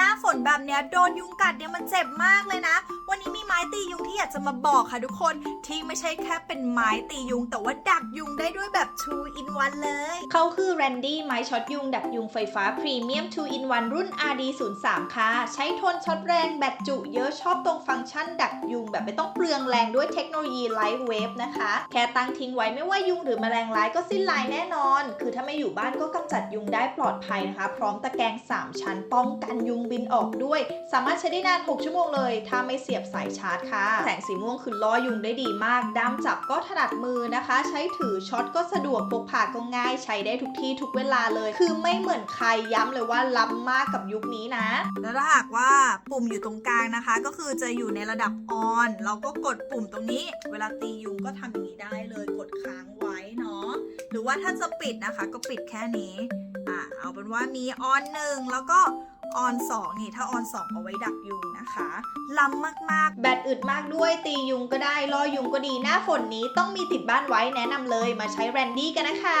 หน้าฝนแบบเนี้ยโดนยุงกัดเนี่ยมันเจ็บมากเลยนะ วันนี้มีไม้ตียุงากจะมาบอกค่ะทุกคนที่ไม่ใช่แค่เป็นไม้ตียุง แต่ว่าดักยุงได้ด้วยแบบ two in one เลย เขาคือ Randy ไม้ช็อตยุง ดักยุงไฟฟ้าพรีเมียม2 in 1รุ่น RD 0 3ค่ะ ใช้ทนช็อตแรงแบตจุเยอะชอบตรงฟังก์ชันดักยุง แบบไม่ต้องเปลืองแรงด้วยเทคโนโลยีไลท์เวฟนะคะ แค่ตั้งทิ้งไว้ไม่ว่ายุงหรือแมลงร้ายก็สิ้นลายแน่นอน คือถ้าไม่อยู่บ้านก็กำจัดยุงได้ปลอดภัยนะคะ พร้อมตะแกรง3 ชั้นป้องกันยุงบินออกด้วย สามารถใช้ได้นาน 6 ชั่วโมงเลย ถ้าไม่เสียบสายชาร์จค่ะแสงสีม่วงคือล่อยุงได้ดีมาก ด้ามจับก็ถนัดมือนะคะ ใช้ถือช็อตก็สะดวกพกพาก็ง่ายใช้ได้ทุกที่ทุกเวลาเลย คือไม่เหมือนใครย้ำเลยว่าล้ำมากกับยุคนี้นะ แล้วถ้าหากว่าปุ่มอยู่ตรงกลางนะคะ ก็คือจะอยู่ในระดับออนเราก็กดปุ่มตรงนี้ เวลาตียุงก็ทำอย่างนี้ได้เลยกดค้างไว้เนาะหรือว่าถ้าจะปิดนะคะ ก็ปิดแค่นี้อ่าเอาเป็นว่ามีออนหนึ่งแล้วก็ ออนสองนี่ถ้าออนสองเอาไว้ดักยุงนะคะล้ำมากๆ แบตอึดมากด้วยตียุงก็ได้ล่อยุงก็ดีหน้าฝนนี้ต้องมีติดบ้านไว้แนะนำเลยมาใช้แรนดี้กันนะคะ